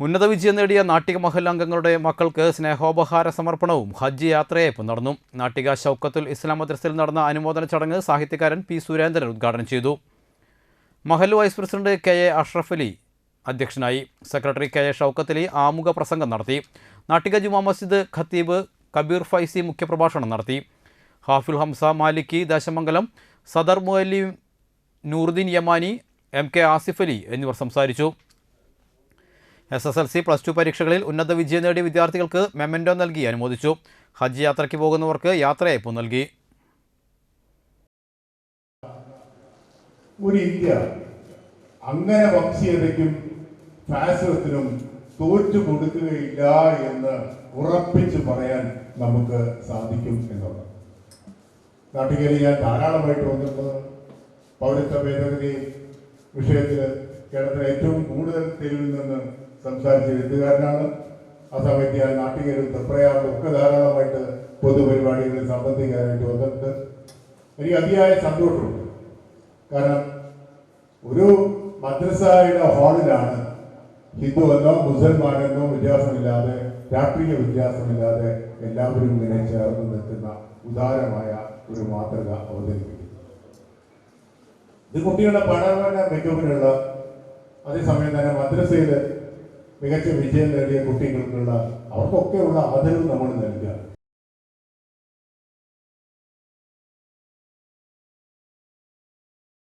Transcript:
ഉന്നത വിജയം നേടിയ നാട്ടിക മഹല്ല അംഗങ്ങളുടെ മക്കൾക്ക് സ്നേഹോപഹാര സമർപ്പണവും ഹജ്ജ് യാത്രയയപ്പും നടന്നു. നാട്ടിക ഷൗക്കത്തുൽ ഇസ്ലാം മദ്രസിൽ നടന്ന അനുമോദന ചടങ്ങ് സാഹിത്യകാരൻ പി സുരേന്ദ്രൻ ഉദ്ഘാടനം ചെയ്തു. Mahal vice president K A Ashraf Ali അധ്യക്ഷനായി. Secretary K A Shoukath Ali ആമുഖ പ്രസംഗം നടത്തി. നാട്ടിക ജുമാ മസ്ജിദ് ഖത്തീബ് കബീർ ഫൈസി മുഖ്യപ്രഭാഷണം നടത്തി. ഹാഫിൽ ഹംസ മാലിക്കി ദശമംഗലം സദർ മുഅലി നൂറുദ്ദീൻ യമാനി എം കെ ആസിഫ് അലി എന്നിവർ സംസാരിച്ചു. S S L C plus two പരീക്ഷകളിൽ ഉന്നത വിജയം നേടിയ വിദ്യാർത്ഥികൾക്ക് മെമന്റോ നൽകി അനുമോദിച്ചു. ഹജ്ജ് യാത്രയ്ക്ക് പോകുന്നവർക്ക് യാത്രയയപ്പ് നൽകി. ഒരു ഇന്ത്യ അങ്ങനെ വംശീയതയ്ക്കും ഫാസിസത്തിനും തോറ്റു കൊടുക്കുകയില്ല എന്ന് ഉറപ്പിച്ചു പറയാൻ നമുക്ക് സാധിക്കും എന്നുള്ളത്. നാട്ടികയിൽ ഞാൻ ധാരാളമായിട്ട് വന്നിട്ടുള്ളത് പൗരത്വ ഭേദഗതി വിഷയത്തിൽ കേരളത്തിലെ ഏറ്റവും കൂടുതൽ തെരുവിൽ നിന്ന് സംസാരിച്ച എഴുത്തുകാരനാണ്. ആ സമയത്ത് ഞാൻ നാട്ടികരും തൃപ്രയാറും ഒക്കെ ധാരാളമായിട്ട് പൊതുപരിപാടികളിൽ സംബന്ധിക്കാനായിട്ട് വന്നിട്ടുണ്ട്. എനിക്ക് അതിയായ സന്തോഷമുണ്ട്. കാരണം ഒരു മദ്രസയുടെ ഹാളിലാണ് ഹിന്ദു എന്നോ മുസൽമാനെന്നോ വ്യത്യാസമില്ലാതെ രാഷ്ട്രീയ വ്യത്യാസമില്ലാതെ എല്ലാവരും ഇങ്ങനെ ചേർന്ന് നിൽക്കുന്ന ഉദാരമായ ഒരു മാതൃക അവതരിപ്പിക്കുന്നു. ഇത് കുട്ടികളുടെ പഠന മികവിനുള്ള അതേസമയം തന്നെ മദ്രസയിൽ മികച്ച വിജയം നേടിയ കുട്ടികൾക്കുള്ള അവർക്കൊക്കെയുള്ള ആദരവ് നമ്മൾ നൽകുക.